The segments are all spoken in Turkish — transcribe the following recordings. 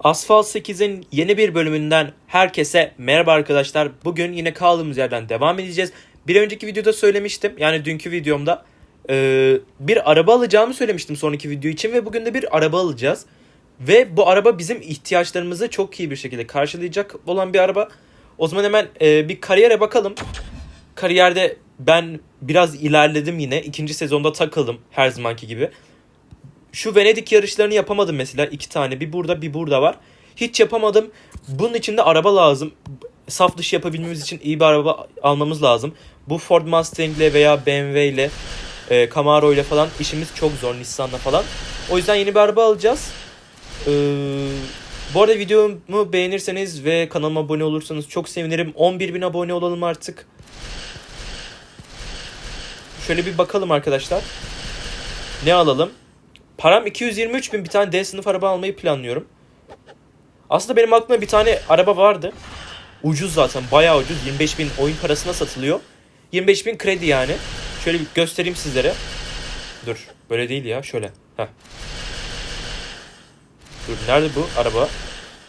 Asphalt 8'in yeni bir bölümünden herkese merhaba arkadaşlar. Bugün yine kaldığımız yerden devam edeceğiz. Bir önceki videoda söylemiştim. Yani dünkü videomda e, bir araba alacağımı söylemiştim sonraki video için ve bugün de bir araba alacağız. Ve bu araba bizim ihtiyaçlarımızı çok iyi bir şekilde karşılayacak olan bir araba. O zaman hemen e, bir kariyere bakalım. Kariyerde ben biraz ilerledim yine. İkinci sezonda takıldım her zamanki gibi. Şu Venedik yarışlarını yapamadım mesela. iki tane. Bir burada bir burada var. Hiç yapamadım. Bunun için de araba lazım. Saf dışı yapabilmemiz için iyi bir araba almamız lazım. Bu Ford Mustang ile veya BMW ile e, Camaro ile falan işimiz çok zor. Nissan'la falan. O yüzden yeni bir araba alacağız. Ee, bu arada videomu beğenirseniz ve kanalıma abone olursanız çok sevinirim. 11.000 abone olalım artık. Şöyle bir bakalım arkadaşlar. Ne alalım? Param 223 bin bir tane D sınıf araba almayı planlıyorum. Aslında benim aklımda bir tane araba vardı. Ucuz zaten bayağı ucuz. 25 bin oyun parasına satılıyor. 25 bin kredi yani. Şöyle bir göstereyim sizlere. Dur böyle değil ya şöyle. Heh. Dur nerede bu araba?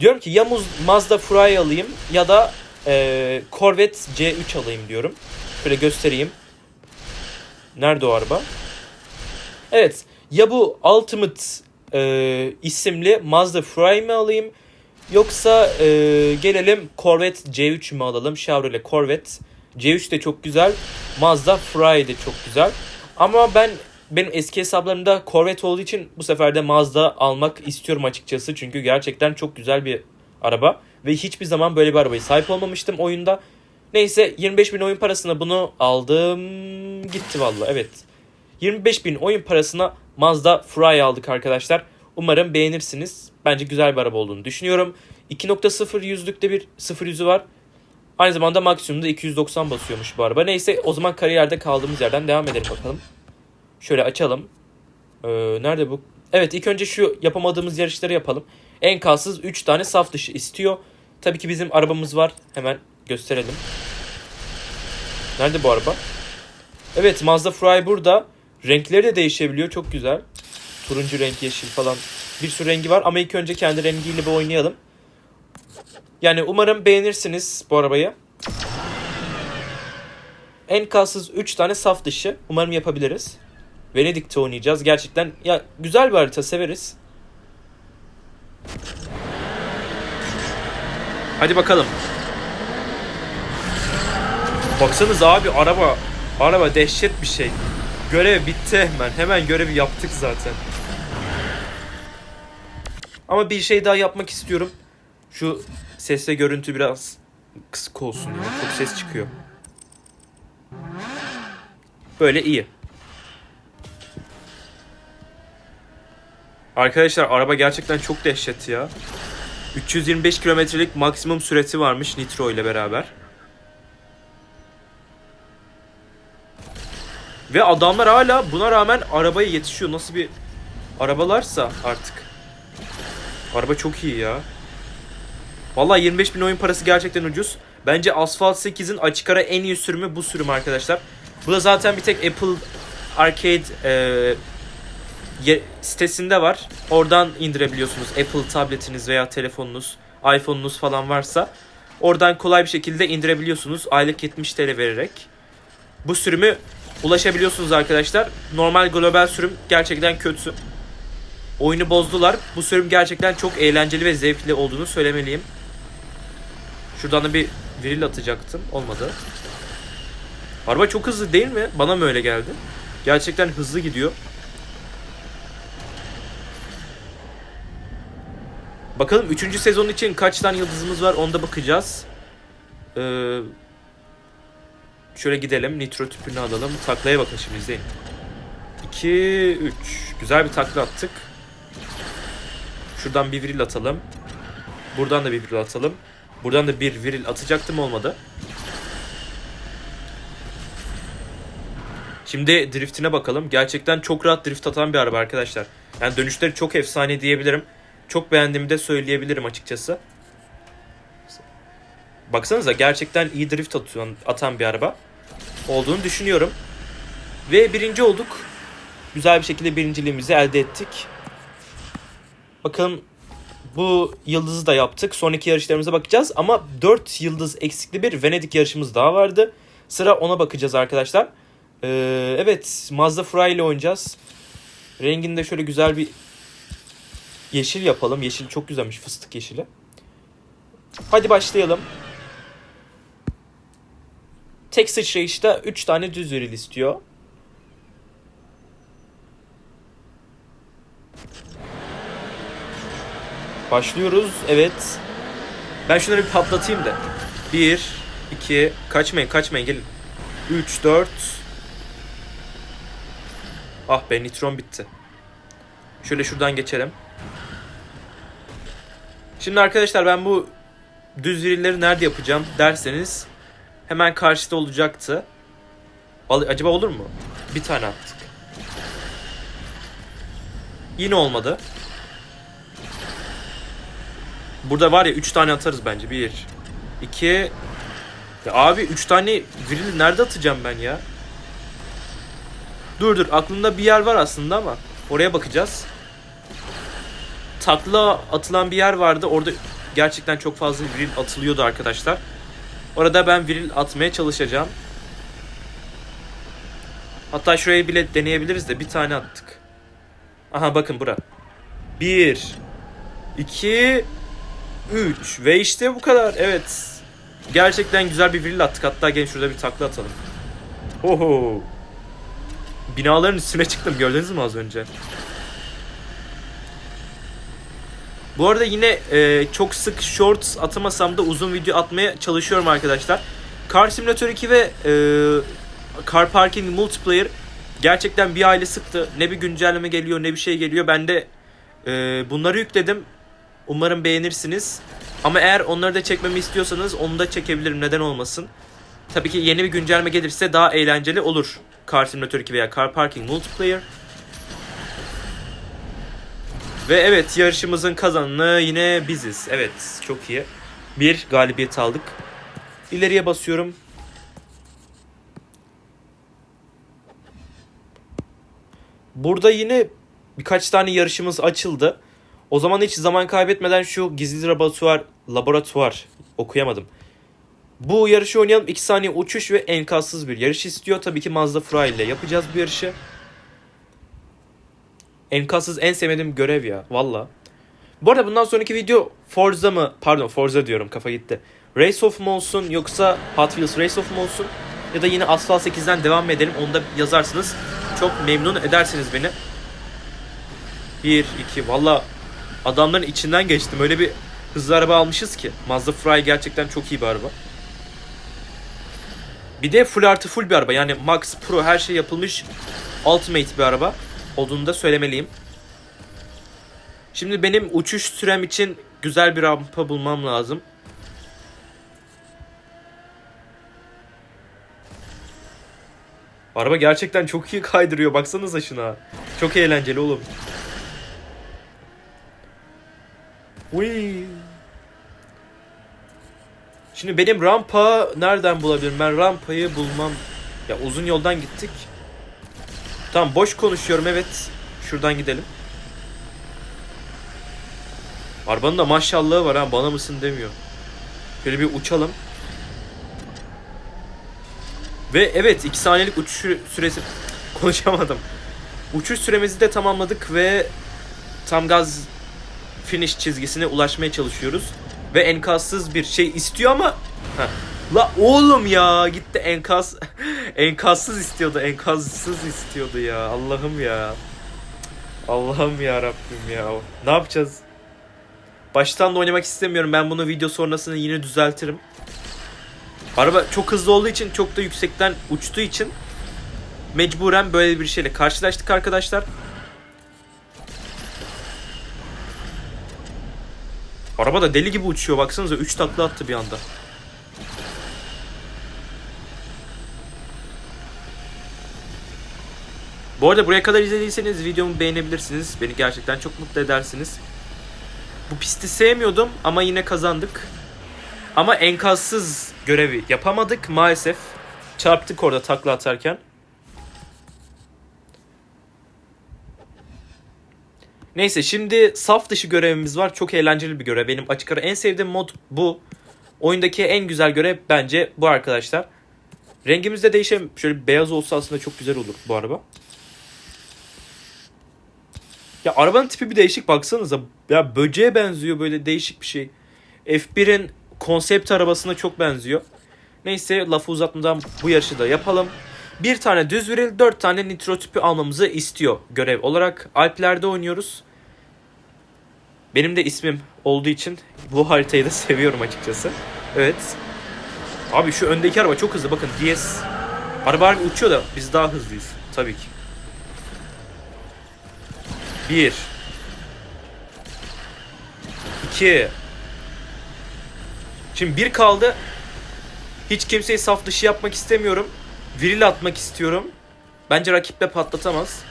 Diyorum ki ya Mazda Fry alayım ya da e, Corvette C3 alayım diyorum. Şöyle göstereyim. Nerede o araba? Evet. Ya bu Ultimate e, isimli Mazda Fry mi alayım? Yoksa e, gelelim Corvette C3 mü alalım? Chevrolet Corvette. C3 de çok güzel. Mazda Fry de çok güzel. Ama ben benim eski hesaplarımda Corvette olduğu için bu sefer de Mazda almak istiyorum açıkçası. Çünkü gerçekten çok güzel bir araba. Ve hiçbir zaman böyle bir arabaya sahip olmamıştım oyunda. Neyse 25 bin oyun parasına bunu aldım. Gitti valla evet. 25 bin oyun parasına Mazda Fry aldık arkadaşlar. Umarım beğenirsiniz. Bence güzel bir araba olduğunu düşünüyorum. 2.0 yüzlükte bir 0 yüzü var. Aynı zamanda maksimumda 290 basıyormuş bu araba. Neyse o zaman kariyerde kaldığımız yerden devam edelim bakalım. Şöyle açalım. Ee, nerede bu? Evet ilk önce şu yapamadığımız yarışları yapalım. Enkazsız 3 tane saf dışı istiyor. Tabii ki bizim arabamız var. Hemen gösterelim. Nerede bu araba? Evet Mazda Fry burada. Renkleri de değişebiliyor. Çok güzel. Turuncu renk, yeşil falan. Bir sürü rengi var ama ilk önce kendi rengiyle bir oynayalım. Yani umarım beğenirsiniz bu arabayı. Enkazsız 3 tane saf dışı. Umarım yapabiliriz. Venedik'te oynayacağız. Gerçekten ya güzel bir harita severiz. Hadi bakalım. Baksanız abi araba araba dehşet bir şey. Görev bitti hemen. Hemen görevi yaptık zaten. Ama bir şey daha yapmak istiyorum. Şu sesle görüntü biraz kısık olsun ya. Çok ses çıkıyor. Böyle iyi. Arkadaşlar araba gerçekten çok dehşet ya. 325 kilometrelik maksimum süresi varmış Nitro ile beraber. Ve adamlar hala buna rağmen arabaya yetişiyor. Nasıl bir arabalarsa artık. Araba çok iyi ya. Vallahi 25 bin oyun parası gerçekten ucuz. Bence Asphalt 8'in açık ara en iyi sürümü bu sürüm arkadaşlar. Bu da zaten bir tek Apple Arcade e, sitesinde var. Oradan indirebiliyorsunuz. Apple tabletiniz veya telefonunuz, iPhone'unuz falan varsa. Oradan kolay bir şekilde indirebiliyorsunuz. Aylık 70 TL vererek. Bu sürümü ulaşabiliyorsunuz arkadaşlar. Normal global sürüm gerçekten kötü. Oyunu bozdular. Bu sürüm gerçekten çok eğlenceli ve zevkli olduğunu söylemeliyim. Şuradan da bir viril atacaktım. Olmadı. Araba çok hızlı değil mi? Bana mı öyle geldi? Gerçekten hızlı gidiyor. Bakalım 3. sezon için kaç tane yıldızımız var onda bakacağız. Ee, şöyle gidelim. Nitro tüpünü alalım. Taklaya bakın şimdi izleyin. 2, 3. Güzel bir takla attık. Şuradan bir viril atalım. Buradan da bir viril atalım. Buradan da bir viril atacaktım olmadı. Şimdi driftine bakalım. Gerçekten çok rahat drift atan bir araba arkadaşlar. Yani dönüşleri çok efsane diyebilirim. Çok beğendiğimi de söyleyebilirim açıkçası. Baksanıza gerçekten iyi drift atan, atan bir araba olduğunu düşünüyorum. Ve birinci olduk. Güzel bir şekilde birinciliğimizi elde ettik. Bakalım Bu yıldızı da yaptık. Sonraki yarışlarımıza bakacağız. Ama 4 yıldız eksikli bir Venedik yarışımız daha vardı. Sıra ona bakacağız arkadaşlar. Ee, evet Mazda Fry ile oynayacağız. Renginde şöyle güzel bir yeşil yapalım. Yeşil çok güzelmiş fıstık yeşili. Hadi başlayalım. Tek sıçrayışta 3 tane düz viril istiyor. Başlıyoruz. Evet. Ben şunları bir patlatayım da. 1, 2, kaçmayın kaçmayın gelin. 3, 4. Ah be nitron bitti. Şöyle şuradan geçelim. Şimdi arkadaşlar ben bu düz virilleri nerede yapacağım derseniz hemen karşıda olacaktı. Acaba olur mu? Bir tane attık. Yine olmadı. Burada var ya 3 tane atarız bence. 1 2 Ya abi 3 tane viril nerede atacağım ben ya? Dur dur aklımda bir yer var aslında ama oraya bakacağız. Takla atılan bir yer vardı. Orada gerçekten çok fazla viril atılıyordu arkadaşlar. Orada ben viril atmaya çalışacağım. Hatta şurayı bile deneyebiliriz de bir tane attık. Aha bakın bura. 1 2 3 ve işte bu kadar. Evet. Gerçekten güzel bir viril attık. Hatta gelin şurada bir takla atalım. Oho. Binaların üstüne çıktım. Gördünüz mü az önce? Bu arada yine e, çok sık shorts atamasam da uzun video atmaya çalışıyorum arkadaşlar. Car Simulator 2 ve e, Car Parking Multiplayer gerçekten bir aile sıktı. Ne bir güncelleme geliyor ne bir şey geliyor. Ben de e, bunları yükledim. Umarım beğenirsiniz. Ama eğer onları da çekmemi istiyorsanız onu da çekebilirim. Neden olmasın? Tabii ki yeni bir güncelleme gelirse daha eğlenceli olur. Car Simulator 2 veya Car Parking Multiplayer. Ve evet yarışımızın kazananı yine biziz. Evet çok iyi. Bir galibiyet aldık. İleriye basıyorum. Burada yine birkaç tane yarışımız açıldı. O zaman hiç zaman kaybetmeden şu gizli laboratuvar, laboratuvar okuyamadım. Bu yarışı oynayalım. 2 saniye uçuş ve enkazsız bir yarış istiyor. Tabii ki Mazda Fry ile yapacağız bu yarışı. Enkazsız en sevmediğim görev ya. Valla. Bu arada bundan sonraki video Forza mı? Pardon Forza diyorum kafa gitti. Race of mu olsun yoksa Hot Wheels Race of mu olsun? Ya da yine Asphalt 8'den devam edelim? Onu da yazarsınız. Çok memnun edersiniz beni. 1, 2 valla adamların içinden geçtim. Öyle bir hızlı araba almışız ki. Mazda Fry gerçekten çok iyi bir araba. Bir de full artı full bir araba. Yani Max Pro her şey yapılmış Ultimate bir araba olduğunu da söylemeliyim. Şimdi benim uçuş sürem için güzel bir rampa bulmam lazım. Araba gerçekten çok iyi kaydırıyor. Baksanıza şuna. Çok eğlenceli oğlum. Uy. Şimdi benim rampa nereden bulabilirim? Ben rampayı bulmam. Ya uzun yoldan gittik. Tamam boş konuşuyorum evet. Şuradan gidelim. Arabanın da maşallahı var ha bana mısın demiyor. Şöyle bir uçalım. Ve evet 2 saniyelik uçuş süresi konuşamadım. Uçuş süremizi de tamamladık ve tam gaz finish çizgisine ulaşmaya çalışıyoruz. Ve enkazsız bir şey istiyor ama Heh. La oğlum ya gitti enkaz enkazsız istiyordu enkazsız istiyordu ya. Allah'ım ya. Allah'ım ya Rabbim ya. Ne yapacağız? Baştan da oynamak istemiyorum. Ben bunu video sonrasında yine düzeltirim. Araba çok hızlı olduğu için çok da yüksekten uçtuğu için mecburen böyle bir şeyle karşılaştık arkadaşlar. Araba da deli gibi uçuyor. Baksanıza 3 takla attı bir anda. Bu arada buraya kadar izlediyseniz videomu beğenebilirsiniz. Beni gerçekten çok mutlu edersiniz. Bu pisti sevmiyordum ama yine kazandık. Ama enkazsız görevi yapamadık maalesef. Çarptık orada takla atarken. Neyse şimdi saf dışı görevimiz var. Çok eğlenceli bir görev. Benim açık ara en sevdiğim mod bu. Oyundaki en güzel görev bence bu arkadaşlar. Rengimiz de değişelim. Şöyle beyaz olsa aslında çok güzel olur bu araba. Ya arabanın tipi bir değişik baksanıza. Ya böceğe benziyor böyle değişik bir şey. F1'in konsept arabasına çok benziyor. Neyse lafı uzatmadan bu yarışı da yapalım. Bir tane düz viril, dört tane nitro tüpü almamızı istiyor görev olarak. Alplerde oynuyoruz. Benim de ismim olduğu için bu haritayı da seviyorum açıkçası. Evet. Abi şu öndeki araba çok hızlı. Bakın DS. Araba uçuyor da biz daha hızlıyız. Tabii ki. Bir. İki. Şimdi bir kaldı. Hiç kimseyi saf dışı yapmak istemiyorum. Viril atmak istiyorum. Bence rakiple patlatamaz.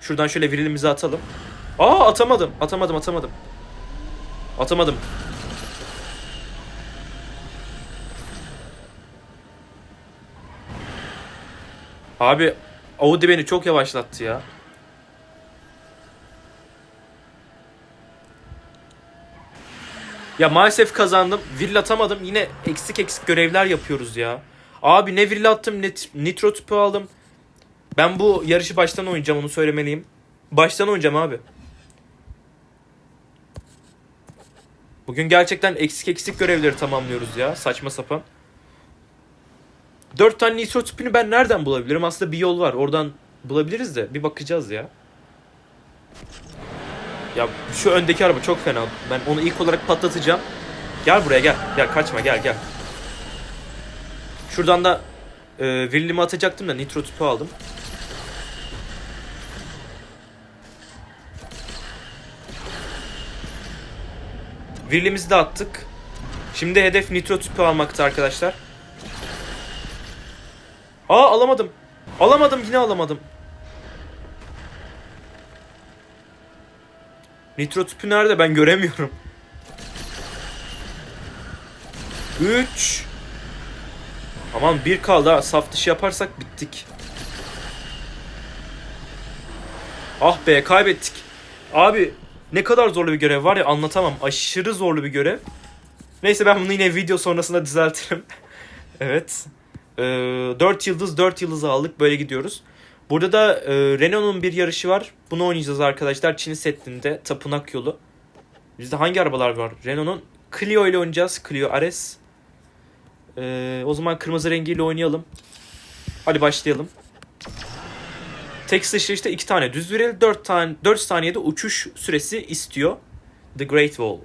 Şuradan şöyle virilimizi atalım. Aa atamadım. Atamadım atamadım. Atamadım. Abi Audi beni çok yavaşlattı ya. Ya maalesef kazandım. Viril atamadım. Yine eksik eksik görevler yapıyoruz ya. Abi ne viril attım ne nitro tüpü aldım. Ben bu yarışı baştan oynayacağım onu söylemeliyim. Baştan oynayacağım abi. Bugün gerçekten eksik eksik görevleri tamamlıyoruz ya. Saçma sapan. 4 tane nitro tüpünü ben nereden bulabilirim? Aslında bir yol var. Oradan bulabiliriz de bir bakacağız ya. Ya şu öndeki araba çok fena. Ben onu ilk olarak patlatacağım. Gel buraya gel. Gel kaçma gel gel. Şuradan da e, virilimi atacaktım da nitro tüpü aldım. Virilimizi de attık. Şimdi hedef nitro tüpü almakta arkadaşlar. Aa alamadım. Alamadım yine alamadım. Nitro tüpü nerede ben göremiyorum. 3 Aman bir kaldı ha. Saf dışı yaparsak bittik. Ah be kaybettik. Abi ne kadar zorlu bir görev var ya anlatamam. Aşırı zorlu bir görev. Neyse ben bunu yine video sonrasında düzeltirim. evet. Ee, 4 yıldız 4 yıldız aldık. Böyle gidiyoruz. Burada da e, Renault'un bir yarışı var. Bunu oynayacağız arkadaşlar. Çin Seddi'nde Tapınak Yolu. Bizde hangi arabalar var? Renault'un Clio ile oynayacağız. Clio RS. Ee, o zaman kırmızı rengiyle oynayalım. Hadi başlayalım. Tek sıçra işte iki tane düz virel 4 tane 4 saniyede uçuş süresi istiyor. The Great Wall.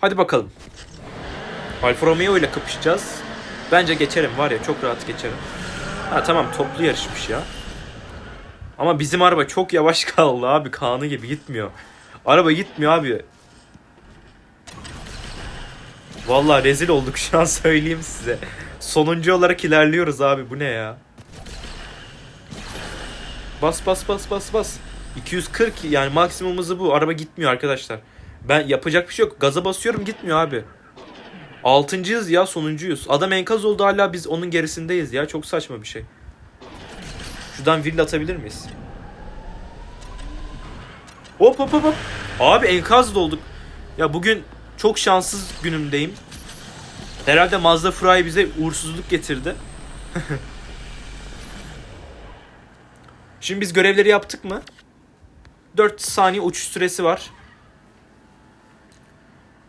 Hadi bakalım. Alfa Romeo ile kapışacağız. Bence geçerim var ya çok rahat geçerim. Ha tamam toplu yarışmış ya. Ama bizim araba çok yavaş kaldı abi. Kanı gibi gitmiyor. Araba gitmiyor abi. Vallahi rezil olduk şu an söyleyeyim size. Sonuncu olarak ilerliyoruz abi bu ne ya? Bas bas bas bas bas. 240 yani maksimumumuzu bu. Araba gitmiyor arkadaşlar. Ben yapacak bir şey yok. Gaza basıyorum gitmiyor abi. Altıncıyız ya sonuncuyuz. Adam enkaz oldu hala biz onun gerisindeyiz ya. Çok saçma bir şey. Şuradan villa atabilir miyiz? Hop hop hop hop. Abi enkaz da olduk. Ya bugün çok şanssız günümdeyim. Herhalde Mazda Fry bize uğursuzluk getirdi. Şimdi biz görevleri yaptık mı? 4 saniye uçuş süresi var.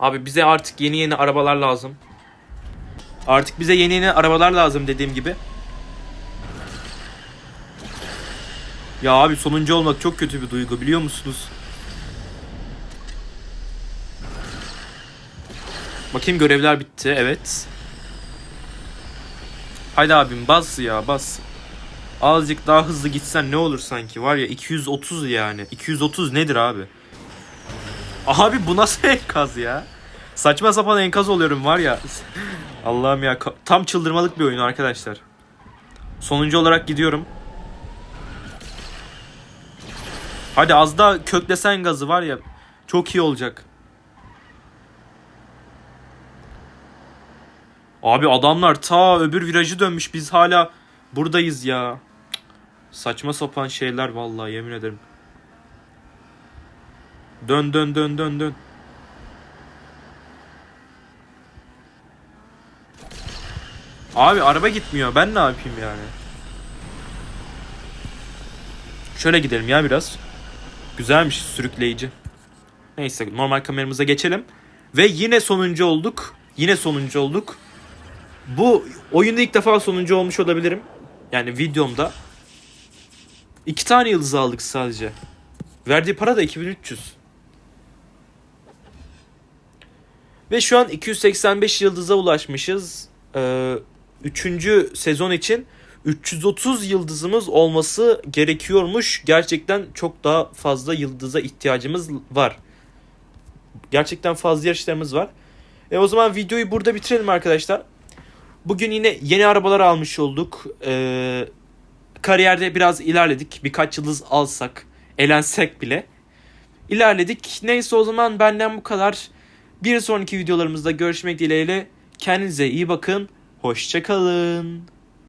Abi bize artık yeni yeni arabalar lazım. Artık bize yeni yeni arabalar lazım dediğim gibi. Ya abi sonuncu olmak çok kötü bir duygu biliyor musunuz? Bakayım görevler bitti. Evet. Haydi abim bas ya bas. Azıcık daha hızlı gitsen ne olur sanki var ya 230 yani. 230 nedir abi? Abi bu nasıl enkaz ya? Saçma sapan enkaz oluyorum var ya. Allah'ım ya tam çıldırmalık bir oyun arkadaşlar. Sonuncu olarak gidiyorum. Hadi az daha köklesen gazı var ya. Çok iyi olacak. Abi adamlar ta öbür virajı dönmüş. Biz hala buradayız ya. Saçma sapan şeyler vallahi yemin ederim. Dön dön dön dön dön. Abi araba gitmiyor. Ben ne yapayım yani? Şöyle gidelim ya biraz. Güzelmiş sürükleyici. Neyse normal kameramıza geçelim. Ve yine sonuncu olduk. Yine sonuncu olduk. Bu oyunda ilk defa sonuncu olmuş olabilirim. Yani videomda. İki tane yıldız aldık sadece. Verdiği para da 2300. Ve şu an 285 yıldıza ulaşmışız. Ee, üçüncü sezon için 330 yıldızımız olması gerekiyormuş. Gerçekten çok daha fazla yıldıza ihtiyacımız var. Gerçekten fazla yarışlarımız var. E o zaman videoyu burada bitirelim arkadaşlar. Bugün yine yeni arabalar almış olduk. Ee, kariyerde biraz ilerledik. Birkaç yıldız alsak, elensek bile. İlerledik. Neyse o zaman benden bu kadar. Bir sonraki videolarımızda görüşmek dileğiyle. Kendinize iyi bakın. Hoşçakalın.